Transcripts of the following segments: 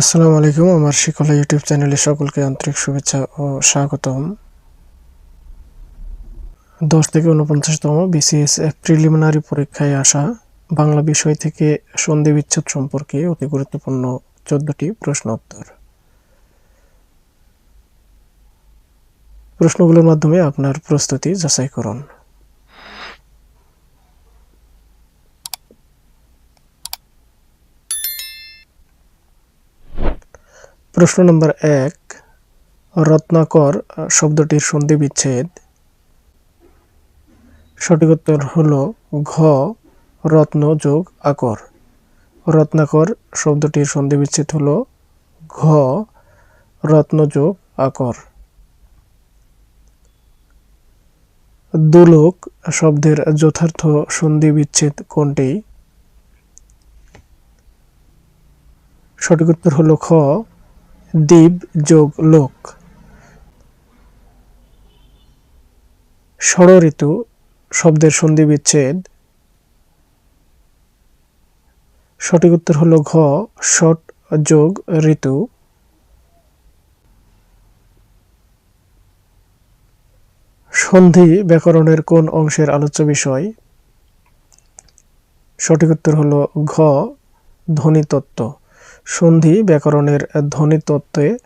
আসসালামু আলাইকুম, আমার শিকলা ইউটিউব চ্যানেলে সকলকে আন্তরিক শুভেচ্ছা ও স্বাগতম। দশ থেকে উনপঞ্চাশতম বিসিএস প্রিলিমিনারি পরীক্ষায় আসা বাংলা বিষয় থেকে সন্ধি বিচ্ছেদ সম্পর্কে অতি গুরুত্বপূর্ণ চোদ্দটি প্রশ্ন উত্তর। প্রশ্নগুলোর মাধ্যমে আপনার প্রস্তুতি যাচাই করুন। প্রশ্ন নম্বর এক, রত্নাকর শব্দটির সন্ধি বিচ্ছেদ সঠিক উত্তর হল ঘ, রত্ন যোগ আকর। রত্নাকর শব্দটির সন্ধি বিচ্ছেদ হল ঘ, রত্ন যোগ আকর। দুলোক শব্দের যথার্থ সন্ধি বিচ্ছেদ কোনটি? সঠিক উত্তর হল খ দ্বীপ যোগ লোক। ষড় ঋতু শব্দের সন্ধি বিচ্ছেদ সঠিক উত্তর হলো ঘ, ষট যোগ ঋতু। সন্ধি ব্যাকরণের কোন অংশের আলোচ্য বিষয়? সঠিক উত্তর হলো ঘ, ধ্বনিতত্ত্ব। সন্ধি ব্যাকরণের ধ্বনিতত্ত্বে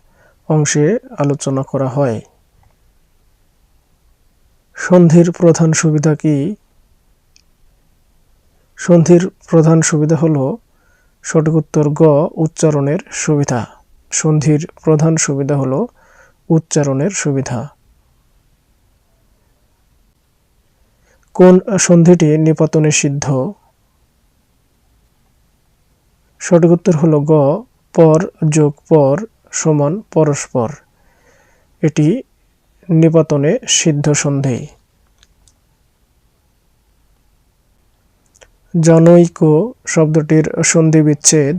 অংশে আলোচনা করা হয়। সন্ধির প্রধান সুবিধা কি? সন্ধির প্রধান সুবিধা হলো সঠিক উত্তর গ উচ্চারণের সুবিধা। সন্ধির প্রধান সুবিধা হলো উচ্চারণের সুবিধা। কোন সন্ধিটি নিপাতনে সিদ্ধ? সঠিক উত্তর হলো গ, পর যোগ পর সমান পরস্পর। এটি নিপাতনে সিদ্ধ সন্ধি। জনৈক শব্দটির সন্ধি বিচ্ছেদ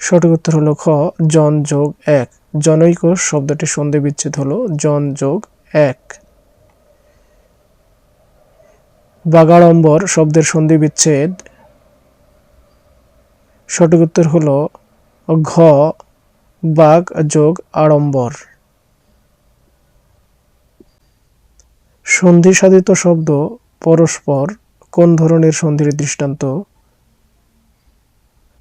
সঠিক উত্তর হলো খ, জন যোগ এক। জনৈক শব্দটির সন্ধি বিচ্ছেদ হলো জন যোগ এক। বাগাড়ম্বর শব্দের সন্ধি বিচ্ছেদ। সঠিক উত্তর হল ঘ বাগ যোগ আড়ম্বর। সন্ধি সাধিত শব্দ পরস্পর কোন ধরনের সন্ধির দৃষ্টান্ত?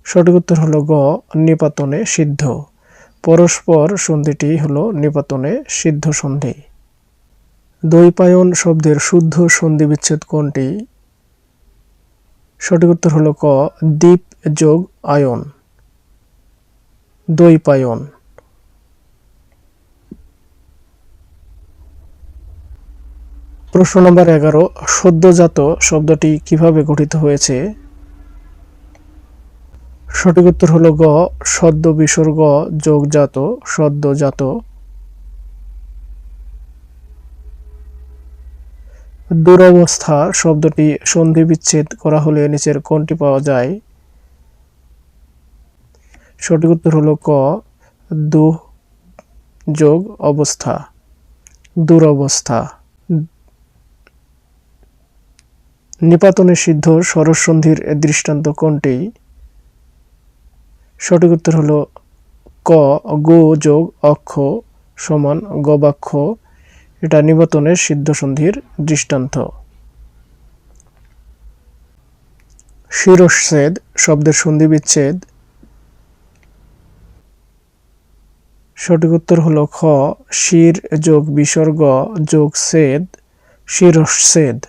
সঠিক উত্তর হল গ, নিপাতনে সিদ্ধ। পরস্পর সন্ধিটি হল নিপাতনে সিদ্ধ সন্ধি। দ্বৈপায়ন শব্দের শুদ্ধ সন্ধি বিচ্ছেদ কোনটি? সঠিক উত্তর হলো ক, দ্বীপ যোগ আয়ন। দ্বৈপায়ন। প্রশ্ন নম্বর এগারো, সদ্যজাত শব্দটি কীভাবে গঠিত হয়েছে? সঠিক উত্তর হলো গ, সদ্য বিসর্গ যোগজাত, সদ্যজাত। দুরবস্থা শব্দটি সন্ধি বিচ্ছেদ করা হলে নিচের কোনটি পাওয়া যায়। সঠিক উত্তর হলো ক দু যোগ, অবস্থা। দুরবস্থা। নিপাতনে সিদ্ধ সরসন্ধির দৃষ্টান্ত কোনটি সঠিক উত্তর হলো ক, গো, যোগ, অক্ষ, সমান, গবাক্ষ এটা নিবতনের সিদ্ধসন্ধির দৃষ্টান্ত। শিরচ্ছেদ শব্দের সন্ধি বিচ্ছেদ। সঠিক উত্তর হল খ, শির যোগ বিসর্গ যোগ ছেদ শিরচ্ছেদ